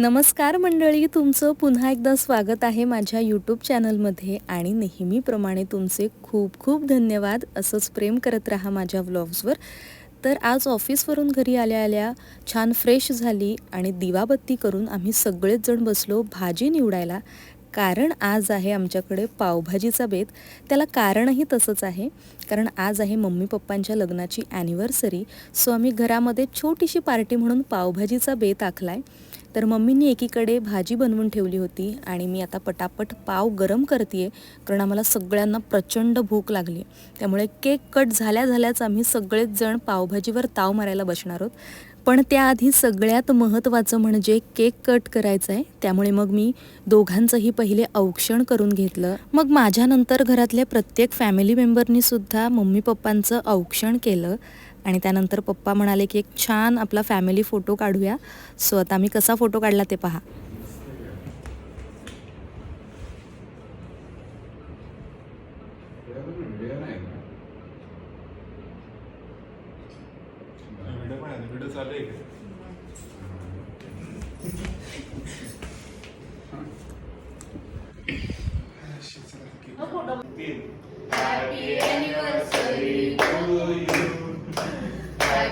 नमस्कार मंडळी तुमचं पुन्हा एकदा स्वागत आहे माझ्या यूट्यूब चॅनलमध्ये आणि नेहमीप्रमाणे तुमचे खूप खूप धन्यवाद. असंच प्रेम करत राहा माझ्या व्लॉग्सवर तर आज ऑफिसवरून घरी आल्या आल्या छान फ्रेश झाली आणि दिवाबत्ती करून आम्ही सगळेच जण बसलो भाजी निवडायला. कारण आज आहे आमच्याकडे पावभाजीचा बेत. त्याला कारणही तसंच आहे. कारण आज आहे मम्मी पप्पांच्या लग्नाची ॲनिव्हर्सरी सो आम्ही घरामध्ये छोटीशी पार्टी म्हणून पावभाजीचा बेत आखला आहे तर मम्मींनी एकीकडे भाजी बनवून ठेवली होती आणि मी आता पटापट पाव गरम करते कारण आम्हाला सगळ्यांना प्रचंड भूक लागली त्यामुळे केक कट झाल्या झाल्याच आम्ही सगळेच जण पावभाजीवर ताव मारायला बसणार आहोत. पण त्याआधी सगळ्यात महत्त्वाचं म्हणजे केक कट करायचं आहे त्यामुळे मग मी दोघांचंही पहिले औक्षण करून घेतलं. मग माझ्यानंतर घरातल्या प्रत्येक फॅमिली मेंबरनी सुद्धा मम्मी पप्पांचं औक्षण केलं. आणि त्यानंतर पप्पा म्हणाले की एक छान आपला फॅमिली फोटो काढूया सो आता मी कसा फोटो काढला ते पहा Happy anniversary to you.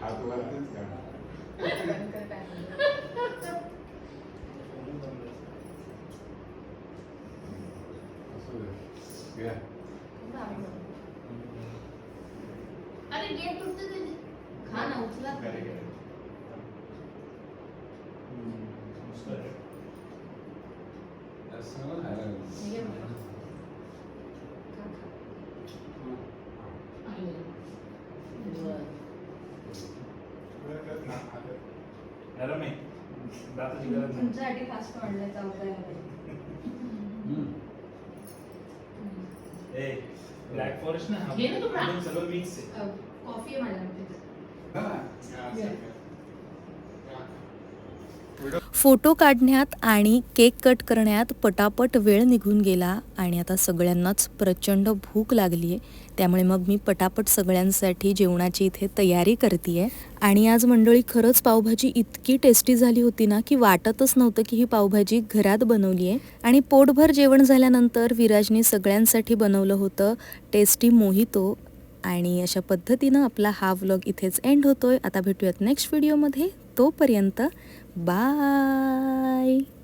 हात वरतीच? असू दे. घ्या. अरे गेट तुटते ते खा ना उचला. असं आहे. ये बाबा. खा, खा. आहे. नरम आहे. दाताची गरज नाही. तुमच्यासाठी फास्ट ए ब्लॅक फॉरेस्ट ना घे ना तू सगळं मिक्स आहे कॉफी आहे माझ्याकडे हा. फोटो काढण्यात आणि केक कट करण्यात पटापट वेळ निघून गेला आणि आता सगळ्यांनाच प्रचंड भूक लागली आहे त्यामुळे मग मी पटापट सगळ्यांसाठी जेवणाची इथे तयारी करते आणि आज मंडळी खरंच पावभाजी इतकी टेस्टी झाली होती ना की वाटतच नव्हतं की ही पावभाजी घरात बनवली आहे आणि पोटभर जेवण झाल्यानंतर विराजने सगळ्यांसाठी बनवलं होतं टेस्टी मोहितो. आणि अशा पद्धतीनं आपला हा व्लॉग इथेच एंड होतोय. आता भेटूयात नेक्स्ट व्हिडिओमध्ये तोपर्यंत Bye!